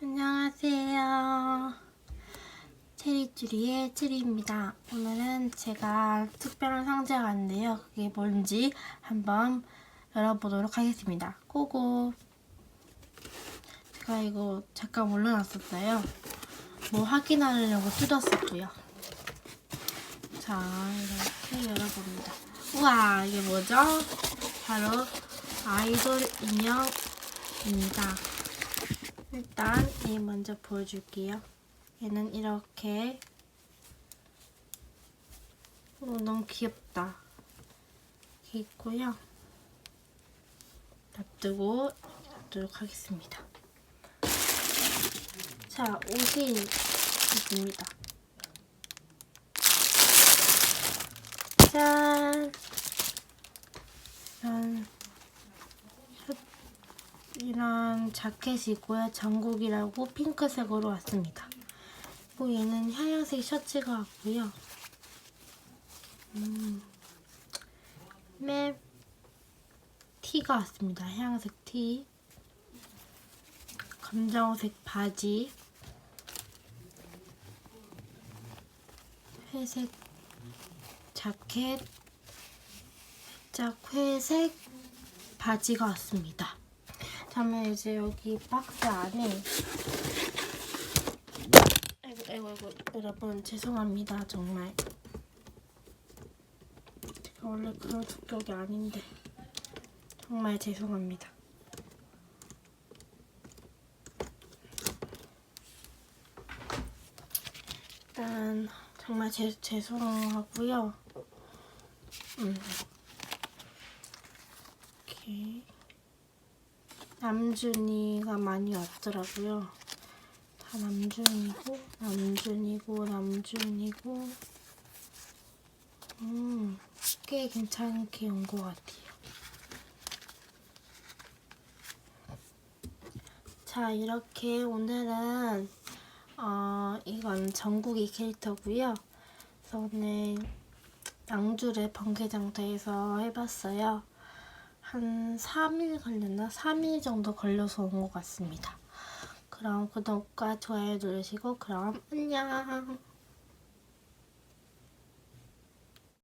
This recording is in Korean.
안녕하세요. 체리쭈리의 체리입니다. 오늘은 제가 특별한 상자가 왔는데요. 그게 뭔지 한번 열어보도록 하겠습니다. 고고! 제가 이거 잠깐 올려놨었어요. 뭐 확인하려고 뜯었었고요. 자, 이렇게 열어봅니다. 우와, 이게 뭐죠? 바로 아이돌 인형입니다. 일단 이 먼저 보여줄게요. 얘는 이렇게 오, 너무 귀엽다. 이렇게 있고요. 놔두고 놔두도록 하겠습니다. 자, 옷이 있습니다. 짠! 이런 이런 자켓이고요. 전국이라고 핑크색으로 왔습니다. 그리고 얘는 하얀색 셔츠가 왔고요. 음, 맵 티가 왔습니다. 하얀색 티. 검정색 바지. 회색 자켓. 살짝 회색 바지가 왔습니다. 다음에 이제 여기 박스 안에 아이고 아이고 아이고 여러분 죄송합니다 정말. 제가 원래 그런 성격이 아닌데 정말 죄송합니다. 일단 정말 제, 죄송하고요. 음. 이렇게 남준이가 많이 왔더라고요. 다 남준이고, 남준이고, 남준이고. 음, 꽤 괜찮게 온 것 같아요. 자, 이렇게 오늘은, 어, 이건 전국이 캐릭터고요. 그래서 오늘 양주를 번개장터에서 해봤어요. 한 3일 걸렸나? 3일 정도 걸려서 온 것 같습니다. 그럼 구독과 좋아요 누르시고 그럼 안녕.